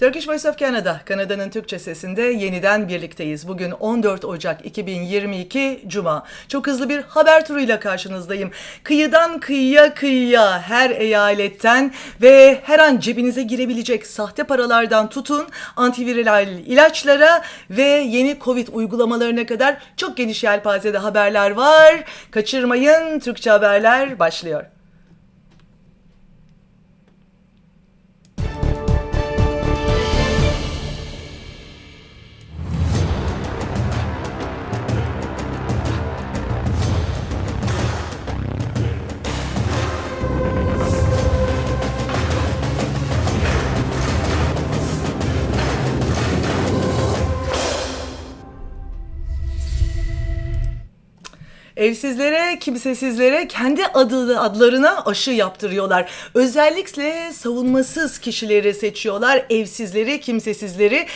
Turkish Voice of Canada, Kanada'nın Türkçe sesinde yeniden birlikteyiz. Bugün 14 Ocak 2022 Cuma. Çok hızlı bir haber turuyla karşınızdayım. Kıyıdan kıyıya kıyıya her eyaletten ve her an cebinize girebilecek sahte paralardan tutun antiviral ilaçlara ve yeni Covid uygulamalarına kadar çok geniş yelpazede haberler var. Kaçırmayın Türkçe haberler başlıyor. Evsizlere, kimsesizlere kendi adı, adlarına aşı yaptırıyorlar. Özellikle savunmasız kişileri seçiyorlar. Evsizleri, kimsesizleri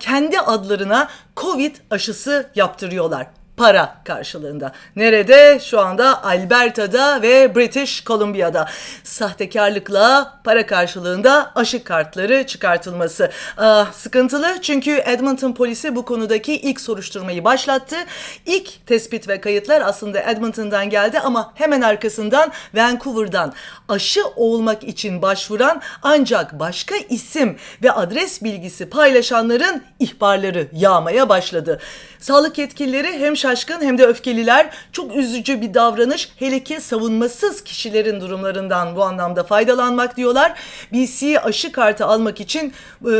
kendi adlarına Covid aşısı yaptırıyorlar para karşılığında. Nerede? Şu anda Alberta'da ve British Columbia'da. Sahtekarlıkla para karşılığında aşı kartları çıkartılması. Ah, sıkıntılı çünkü Edmonton polisi bu konudaki ilk soruşturmayı başlattı. İlk tespit ve kayıtlar aslında Edmonton'dan geldi ama hemen arkasından Vancouver'dan aşı olmak için başvuran ancak başka isim ve adres bilgisi paylaşanların ihbarları yağmaya başladı. Sağlık yetkilileri hem şaşkın hem de öfkeliler. Çok üzücü bir davranış. Hele ki savunmasız kişilerin durumlarından bu anlamda faydalanmak diyorlar. BC aşı kartı almak için e,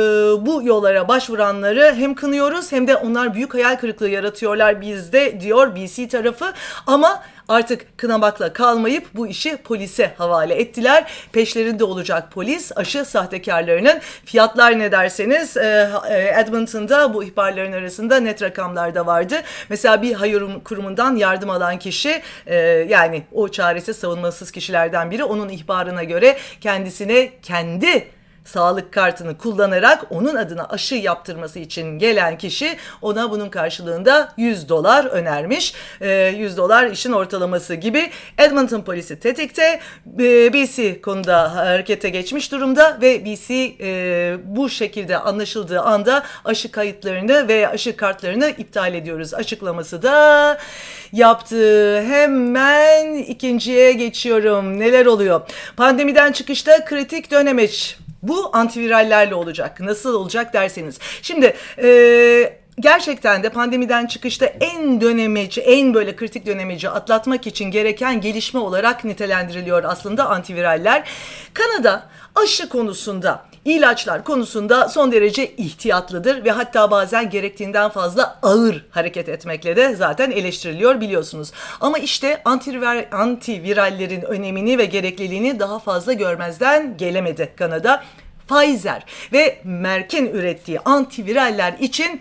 bu yollara başvuranları hem kınıyoruz hem de onlar büyük hayal kırıklığı yaratıyorlar bizde diyor BC tarafı. Ama Artık kınamakla kalmayıp bu işi polise havale ettiler. Peşlerinde olacak polis aşı sahtekarlarının fiyatlar ne derseniz e, e, Edmonton'da bu ihbarların arasında net rakamlar da vardı. Mesela bir hayır kurumundan yardım alan kişi e, yani o çaresiz savunmasız kişilerden biri onun ihbarına göre kendisine kendi sağlık kartını kullanarak onun adına aşı yaptırması için gelen kişi ona bunun karşılığında 100 dolar önermiş. E, 100 dolar işin ortalaması gibi Edmonton polisi tetikte e, BC konuda harekete geçmiş durumda ve BC e, bu şekilde anlaşıldığı anda aşı kayıtlarını ve aşı kartlarını iptal ediyoruz açıklaması da yaptı. Hemen ikinciye geçiyorum. Neler oluyor? Pandemiden çıkışta kritik dönemeç. Bu antivirallerle olacak. Nasıl olacak derseniz. Şimdi e, gerçekten de pandemiden çıkışta en dönemeci, en böyle kritik dönemeci atlatmak için gereken gelişme olarak nitelendiriliyor aslında antiviraller. Kanada aşı konusunda ilaçlar konusunda son derece ihtiyatlıdır ve hatta bazen gerektiğinden fazla ağır hareket etmekle de zaten eleştiriliyor biliyorsunuz. Ama işte antiviral, antivirallerin önemini ve gerekliliğini daha fazla görmezden gelemedi Kanada. Pfizer ve Merck'in ürettiği antiviraller için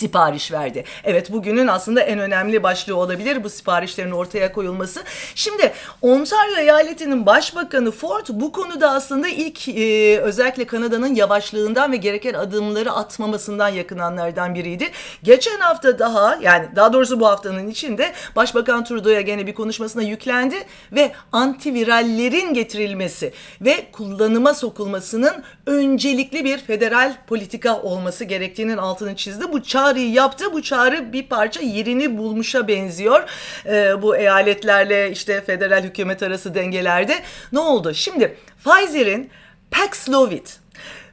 sipariş verdi. Evet bugünün aslında en önemli başlığı olabilir bu siparişlerin ortaya koyulması. Şimdi Ontario eyaletinin başbakanı Ford bu konuda aslında ilk e, özellikle Kanada'nın yavaşlığından ve gereken adımları atmamasından yakınanlardan biriydi. Geçen hafta daha yani daha doğrusu bu haftanın içinde Başbakan Trudeau'ya gene bir konuşmasına yüklendi ve antivirallerin getirilmesi ve kullanıma sokulmasının öncelikli bir federal politika olması gerektiğinin altını çizdi. Bu çağrıyı yaptı. Bu çağrı bir parça yerini bulmuşa benziyor. Ee, bu eyaletlerle işte federal hükümet arası dengelerde. Ne oldu? Şimdi Pfizer'in Paxlovid,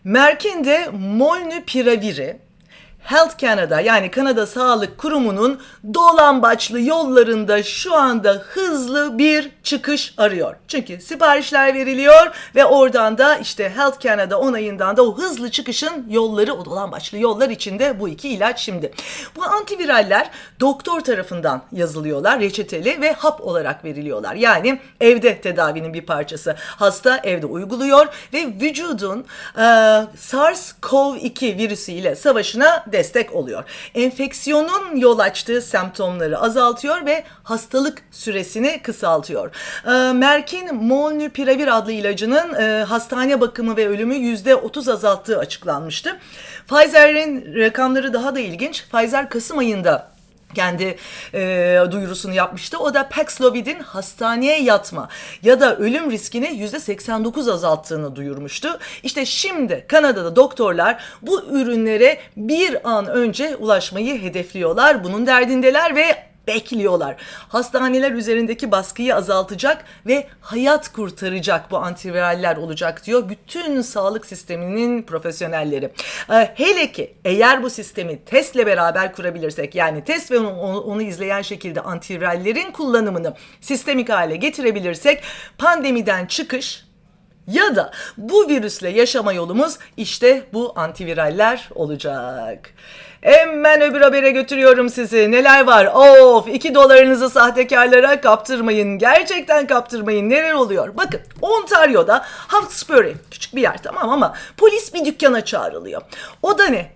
Merck'in de Molnupiraviri Health Canada yani Kanada Sağlık Kurumu'nun dolambaçlı yollarında şu anda hızlı bir çıkış arıyor. Çünkü siparişler veriliyor ve oradan da işte Health Canada onayından da o hızlı çıkışın yolları o dolambaçlı yollar içinde bu iki ilaç şimdi. Bu antiviraller doktor tarafından yazılıyorlar reçeteli ve hap olarak veriliyorlar. Yani evde tedavinin bir parçası. Hasta evde uyguluyor ve vücudun e, SARS-CoV-2 virüsüyle savaşına destek oluyor. Enfeksiyonun yol açtığı semptomları azaltıyor ve hastalık süresini kısaltıyor. E, Merck'in Molnupiravir adlı ilacının e, hastane bakımı ve ölümü %30 azalttığı açıklanmıştı. Pfizer'in rakamları daha da ilginç. Pfizer Kasım ayında kendi e, duyurusunu yapmıştı. O da Paxlovid'in hastaneye yatma ya da ölüm riskini %89 azalttığını duyurmuştu. İşte şimdi Kanada'da doktorlar bu ürünlere bir an önce ulaşmayı hedefliyorlar. Bunun derdindeler ve bekliyorlar. Hastaneler üzerindeki baskıyı azaltacak ve hayat kurtaracak bu antiviraller olacak diyor bütün sağlık sisteminin profesyonelleri. Ee, hele ki eğer bu sistemi testle beraber kurabilirsek yani test ve onu, onu izleyen şekilde antivirallerin kullanımını sistemik hale getirebilirsek pandemiden çıkış ya da bu virüsle yaşama yolumuz işte bu antiviraller olacak. Hemen öbür habere götürüyorum sizi. Neler var? Of 2 dolarınızı sahtekarlara kaptırmayın. Gerçekten kaptırmayın. Neler oluyor? Bakın Ontario'da Hawkesbury küçük bir yer tamam ama polis bir dükkana çağrılıyor. O da ne?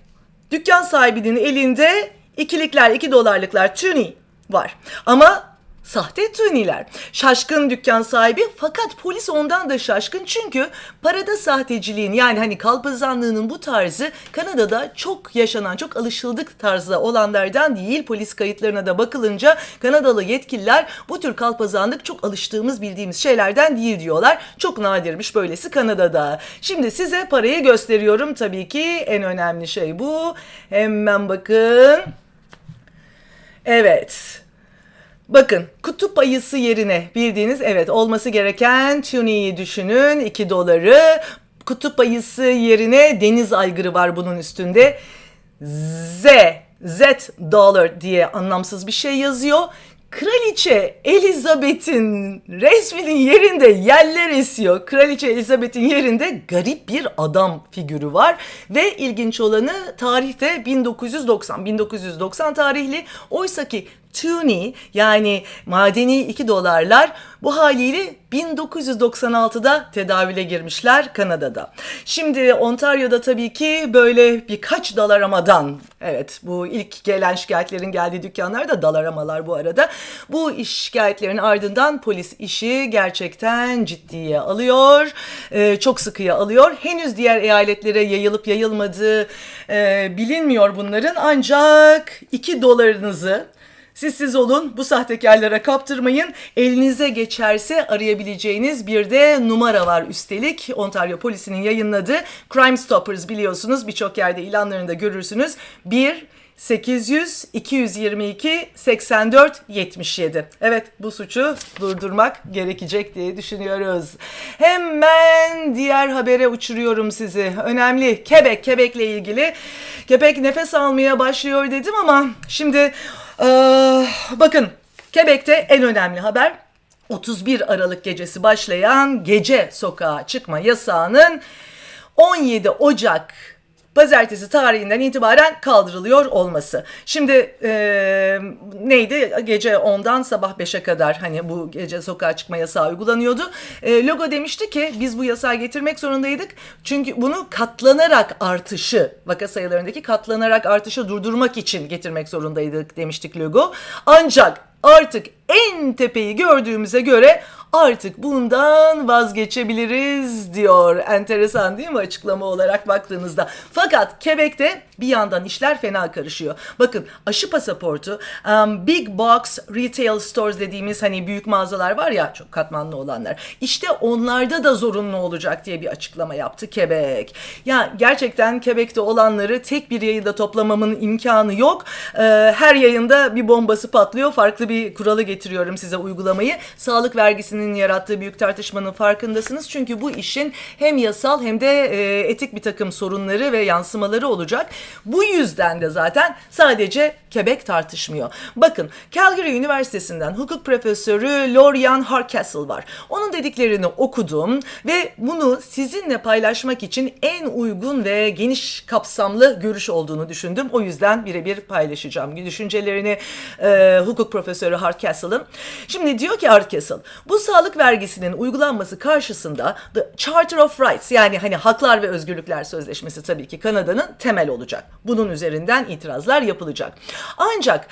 Dükkan sahibinin elinde ikilikler, 2 dolarlıklar tüni var. Ama Sahte tuniler. Şaşkın dükkan sahibi fakat polis ondan da şaşkın çünkü parada sahteciliğin yani hani kalpazanlığının bu tarzı Kanada'da çok yaşanan çok alışıldık tarzda olanlardan değil. Polis kayıtlarına da bakılınca Kanadalı yetkililer bu tür kalpazanlık çok alıştığımız bildiğimiz şeylerden değil diyorlar. Çok nadirmiş böylesi Kanada'da. Şimdi size parayı gösteriyorum tabii ki en önemli şey bu. Hemen bakın. Evet. Bakın kutup ayısı yerine bildiğiniz evet olması gereken tuniği düşünün 2 doları. Kutup ayısı yerine deniz aygırı var bunun üstünde. Z, Z dollar diye anlamsız bir şey yazıyor. Kraliçe Elizabeth'in resminin yerinde yeller esiyor. Kraliçe Elizabeth'in yerinde garip bir adam figürü var. Ve ilginç olanı tarihte 1990. 1990 tarihli. Oysa ki Toonie yani madeni 2 dolarlar bu haliyle 1996'da tedavüle girmişler Kanada'da. Şimdi Ontario'da tabii ki böyle birkaç dalaramadan evet bu ilk gelen şikayetlerin geldiği dükkanlar da dalaramalar bu arada. Bu iş şikayetlerin ardından polis işi gerçekten ciddiye alıyor. Ee, çok sıkıya alıyor. Henüz diğer eyaletlere yayılıp yayılmadığı e, bilinmiyor bunların ancak 2 dolarınızı siz siz olun, bu sahtekarlara kaptırmayın. Elinize geçerse arayabileceğiniz bir de numara var üstelik. Ontario polisinin yayınladığı Crime Stoppers biliyorsunuz birçok yerde ilanlarında görürsünüz. 1 800 222 84 77. Evet bu suçu durdurmak gerekecek diye düşünüyoruz. Hemen diğer habere uçuruyorum sizi. Önemli. Kebek, Kebek'le ilgili. Kebek nefes almaya başlıyor dedim ama şimdi ee, bakın Quebec'te en önemli haber 31 Aralık gecesi başlayan gece sokağa çıkma yasağının 17 Ocak pazartesi tarihinden itibaren kaldırılıyor olması. Şimdi e, neydi gece 10'dan sabah 5'e kadar hani bu gece sokağa çıkma yasağı uygulanıyordu. E, logo demişti ki biz bu yasağı getirmek zorundaydık. Çünkü bunu katlanarak artışı vaka sayılarındaki katlanarak artışı durdurmak için getirmek zorundaydık demiştik logo. Ancak artık en tepeyi gördüğümüze göre artık bundan vazgeçebiliriz diyor. Enteresan değil mi açıklama olarak baktığınızda. Fakat Quebec'te bir yandan işler fena karışıyor. Bakın aşı pasaportu um, Big Box Retail Stores dediğimiz hani büyük mağazalar var ya çok katmanlı olanlar. İşte onlarda da zorunlu olacak diye bir açıklama yaptı Quebec. Ya gerçekten Quebec'te olanları tek bir yayında toplamamın imkanı yok. Ee, her yayında bir bombası patlıyor. Farklı bir kuralı getiriyorum size uygulamayı. Sağlık vergisinin yarattığı büyük tartışmanın farkındasınız. Çünkü bu işin hem yasal hem de e, etik bir takım sorunları ve yansımaları olacak. Bu yüzden de zaten sadece Quebec tartışmıyor. Bakın Calgary Üniversitesi'nden hukuk profesörü Lorian Hardcastle var. Onun dediklerini okudum ve bunu sizinle paylaşmak için en uygun ve geniş kapsamlı görüş olduğunu düşündüm. O yüzden birebir paylaşacağım düşüncelerini e, hukuk profesörü Hardcastle'ın. Şimdi diyor ki Hardcastle bu sağlık vergisinin uygulanması karşısında The Charter of Rights yani hani haklar ve özgürlükler sözleşmesi tabii ki Kanada'nın temel olacak. Bunun üzerinden itirazlar yapılacak. Ancak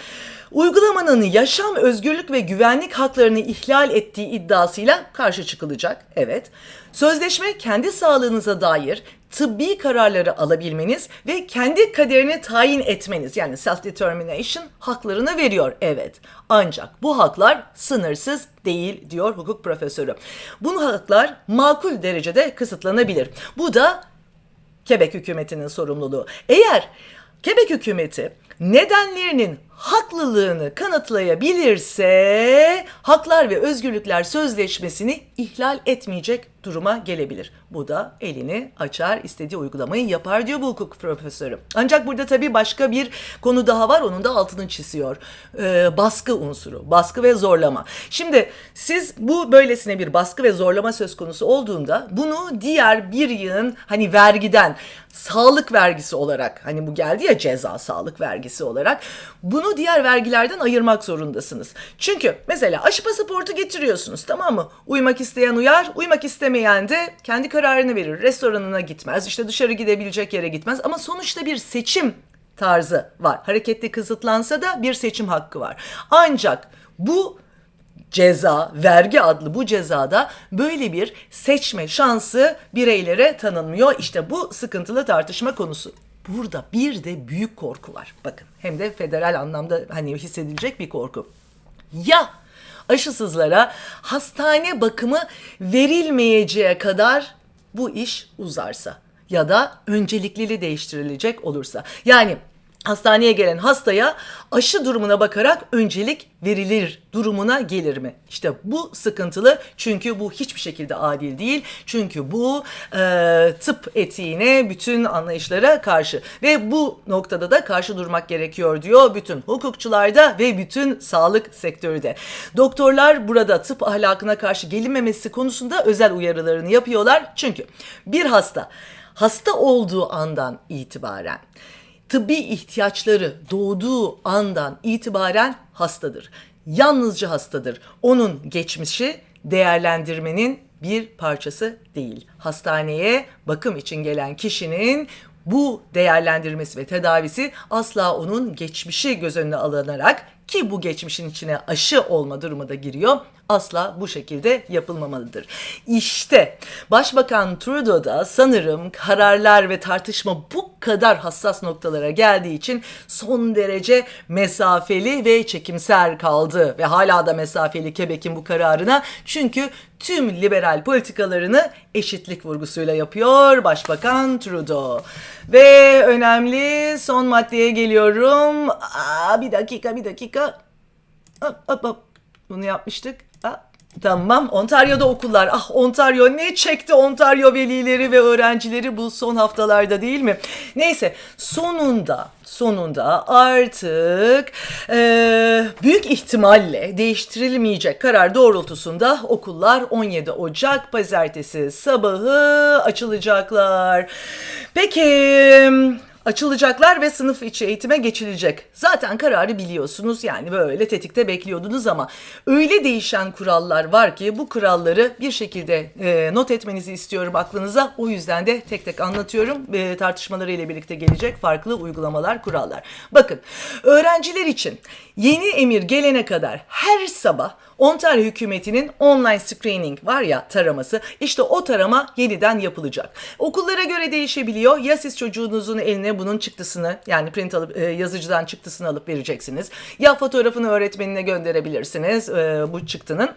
uygulamanın yaşam, özgürlük ve güvenlik haklarını ihlal ettiği iddiasıyla karşı çıkılacak. Evet. Sözleşme kendi sağlığınıza dair tıbbi kararları alabilmeniz ve kendi kaderini tayin etmeniz yani self determination haklarını veriyor evet. Ancak bu haklar sınırsız değil diyor hukuk profesörü. Bu haklar makul derecede kısıtlanabilir. Bu da Quebec hükümetinin sorumluluğu. Eğer Quebec hükümeti nedenlerinin haklılığını kanıtlayabilirse Haklar ve Özgürlükler Sözleşmesi'ni ihlal etmeyecek duruma gelebilir. Bu da elini açar, istediği uygulamayı yapar diyor bu hukuk profesörü. Ancak burada tabii başka bir konu daha var, onun da altını çiziyor. Ee, baskı unsuru, baskı ve zorlama. Şimdi siz bu böylesine bir baskı ve zorlama söz konusu olduğunda bunu diğer bir yığın hani vergiden, sağlık vergisi olarak hani bu geldi ya ceza sağlık vergisi olarak bunu diğer vergilerden ayırmak zorundasınız. Çünkü mesela aşı pasaportu getiriyorsunuz tamam mı? Uymak isteyen uyar, uymak istemeyen de kendi kararını verir. Restoranına gitmez, işte dışarı gidebilecek yere gitmez ama sonuçta bir seçim tarzı var. Hareketli kısıtlansa da bir seçim hakkı var. Ancak bu ceza, vergi adlı bu cezada böyle bir seçme şansı bireylere tanınmıyor. İşte bu sıkıntılı tartışma konusu. Burada bir de büyük korku var. Bakın hem de federal anlamda hani hissedilecek bir korku. Ya aşısızlara hastane bakımı verilmeyeceğe kadar bu iş uzarsa ya da önceliklili değiştirilecek olursa. Yani hastaneye gelen hastaya aşı durumuna bakarak öncelik verilir durumuna gelir mi? İşte bu sıkıntılı çünkü bu hiçbir şekilde adil değil. Çünkü bu e, tıp etiğine, bütün anlayışlara karşı ve bu noktada da karşı durmak gerekiyor diyor bütün hukukçularda ve bütün sağlık sektörü de. Doktorlar burada tıp ahlakına karşı gelinmemesi konusunda özel uyarılarını yapıyorlar. Çünkü bir hasta hasta olduğu andan itibaren tıbbi ihtiyaçları doğduğu andan itibaren hastadır. Yalnızca hastadır. Onun geçmişi değerlendirmenin bir parçası değil. Hastaneye bakım için gelen kişinin bu değerlendirmesi ve tedavisi asla onun geçmişi göz önüne alınarak ki bu geçmişin içine aşı olma durumu da giriyor. Asla bu şekilde yapılmamalıdır. İşte Başbakan Trudeau da sanırım kararlar ve tartışma bu kadar hassas noktalara geldiği için son derece mesafeli ve çekimser kaldı ve hala da mesafeli Quebec'in bu kararına çünkü tüm liberal politikalarını eşitlik vurgusuyla yapıyor Başbakan Trudeau. Ve önemli son maddeye geliyorum. Aa, bir dakika bir dakika. Hop, hop, hop. Bunu yapmıştık. Aa, Tamam. Ontario'da okullar. Ah Ontario ne çekti Ontario velileri ve öğrencileri bu son haftalarda değil mi? Neyse sonunda sonunda artık e, büyük ihtimalle değiştirilmeyecek karar doğrultusunda okullar 17 Ocak pazartesi sabahı açılacaklar. Peki açılacaklar ve sınıf içi eğitime geçilecek. Zaten kararı biliyorsunuz yani böyle tetikte bekliyordunuz ama öyle değişen kurallar var ki bu kuralları bir şekilde e, not etmenizi istiyorum aklınıza. O yüzden de tek tek anlatıyorum. E, tartışmaları ile birlikte gelecek farklı uygulamalar, kurallar. Bakın öğrenciler için yeni emir gelene kadar her sabah Ontario hükümetinin online screening var ya taraması işte o tarama yeniden yapılacak. Okullara göre değişebiliyor. Ya siz çocuğunuzun eline bunun çıktısını yani print alıp e, yazıcıdan çıktısını alıp vereceksiniz. Ya fotoğrafını öğretmenine gönderebilirsiniz e, bu çıktının.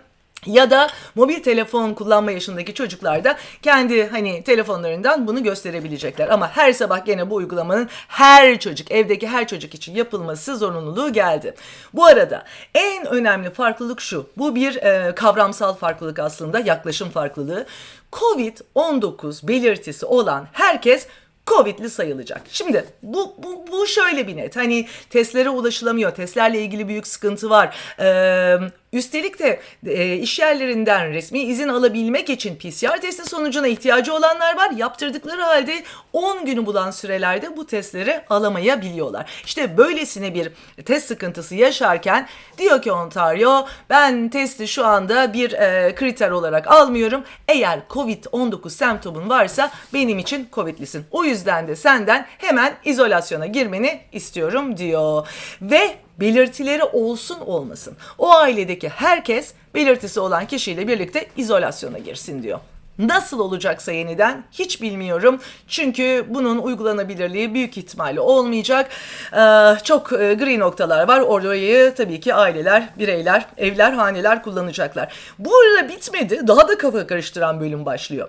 Ya da mobil telefon kullanma yaşındaki çocuklar da kendi hani telefonlarından bunu gösterebilecekler. Ama her sabah gene bu uygulamanın her çocuk, evdeki her çocuk için yapılması zorunluluğu geldi. Bu arada en önemli farklılık şu. Bu bir e, kavramsal farklılık aslında, yaklaşım farklılığı. Covid-19 belirtisi olan herkes Covid'li sayılacak. Şimdi bu, bu, bu şöyle bir net. Hani testlere ulaşılamıyor. Testlerle ilgili büyük sıkıntı var. Ee, üstelik de e, iş yerlerinden resmi izin alabilmek için PCR testi sonucuna ihtiyacı olanlar var. Yaptırdıkları halde 10 günü bulan sürelerde bu testleri alamayabiliyorlar. İşte böylesine bir test sıkıntısı yaşarken diyor ki Ontario ben testi şu anda bir e, kriter olarak almıyorum. Eğer COVID-19 semptomun varsa benim için Covid'lisin. O yüzden de senden hemen izolasyona girmeni istiyorum diyor. Ve belirtileri olsun olmasın. O ailedeki herkes belirtisi olan kişiyle birlikte izolasyona girsin diyor. Nasıl olacaksa yeniden hiç bilmiyorum. Çünkü bunun uygulanabilirliği büyük ihtimalle olmayacak. Ee, çok e, gri noktalar var. Orayı tabii ki aileler, bireyler, evler, haneler kullanacaklar. Bu arada bitmedi. Daha da kafa karıştıran bölüm başlıyor.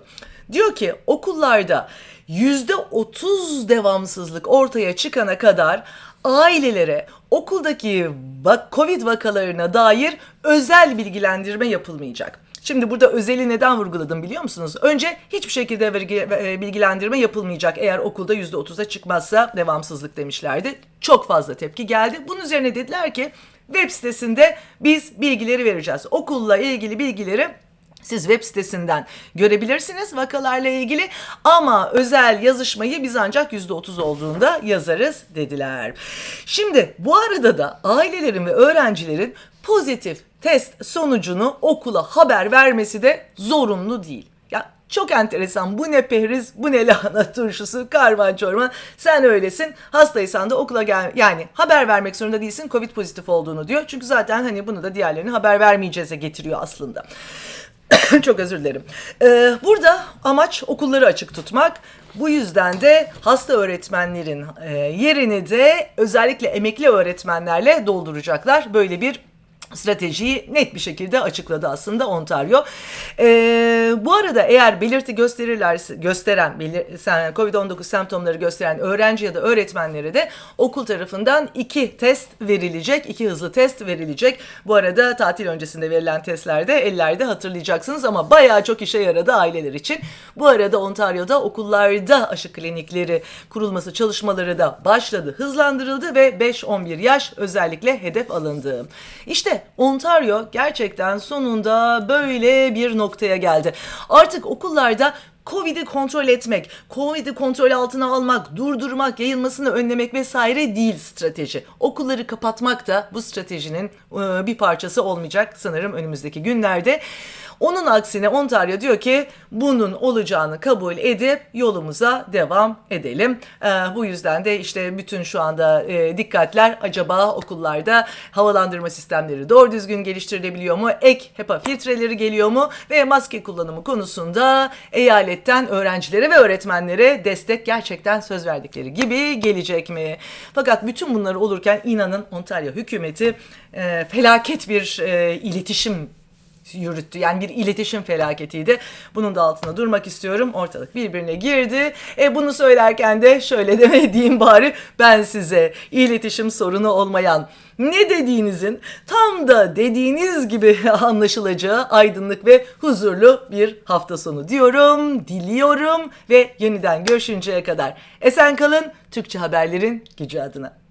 Diyor ki okullarda yüzde otuz devamsızlık ortaya çıkana kadar ailelere okuldaki Covid vakalarına dair özel bilgilendirme yapılmayacak. Şimdi burada özeli neden vurguladım biliyor musunuz? Önce hiçbir şekilde e, bilgilendirme yapılmayacak eğer okulda %30'a çıkmazsa devamsızlık demişlerdi. Çok fazla tepki geldi. Bunun üzerine dediler ki web sitesinde biz bilgileri vereceğiz. Okulla ilgili bilgileri siz web sitesinden görebilirsiniz vakalarla ilgili ama özel yazışmayı biz ancak %30 olduğunda yazarız dediler. Şimdi bu arada da ailelerin ve öğrencilerin pozitif test sonucunu okula haber vermesi de zorunlu değil. Ya çok enteresan. Bu ne pehriz, bu ne lahana turşusu, karman çorman. Sen öylesin. Hastaysan da okula gel. Yani haber vermek zorunda değilsin. Covid pozitif olduğunu diyor. Çünkü zaten hani bunu da diğerlerine haber vermeyeceğize getiriyor aslında. Çok özür dilerim. Ee, burada amaç okulları açık tutmak. Bu yüzden de hasta öğretmenlerin e, yerini de özellikle emekli öğretmenlerle dolduracaklar. Böyle bir stratejiyi net bir şekilde açıkladı aslında Ontario. Ee, bu arada eğer belirti gösterirlerse gösteren belir- sen- COVID-19 semptomları gösteren öğrenci ya da öğretmenlere de okul tarafından iki test verilecek, iki hızlı test verilecek. Bu arada tatil öncesinde verilen testlerde ellerde hatırlayacaksınız ama bayağı çok işe yaradı aileler için. Bu arada Ontario'da okullarda aşı klinikleri kurulması çalışmaları da başladı, hızlandırıldı ve 5-11 yaş özellikle hedef alındı. İşte Ontario gerçekten sonunda böyle bir noktaya geldi. Artık okullarda Covid'i kontrol etmek, Covid'i kontrol altına almak, durdurmak, yayılmasını önlemek vesaire değil strateji. Okulları kapatmak da bu stratejinin e, bir parçası olmayacak sanırım önümüzdeki günlerde. Onun aksine Ontario diyor ki bunun olacağını kabul edip yolumuza devam edelim. Ee, bu yüzden de işte bütün şu anda e, dikkatler acaba okullarda havalandırma sistemleri doğru düzgün geliştirilebiliyor mu? Ek HEPA filtreleri geliyor mu? Ve maske kullanımı konusunda eyaletten öğrencilere ve öğretmenlere destek gerçekten söz verdikleri gibi gelecek mi? Fakat bütün bunlar olurken inanın Ontario hükümeti e, felaket bir e, iletişim yürüttü. Yani bir iletişim felaketiydi. Bunun da altına durmak istiyorum. Ortalık birbirine girdi. E bunu söylerken de şöyle demediğim bari ben size iletişim sorunu olmayan ne dediğinizin tam da dediğiniz gibi anlaşılacağı aydınlık ve huzurlu bir hafta sonu diyorum, diliyorum ve yeniden görüşünceye kadar esen kalın Türkçe haberlerin gücü adına.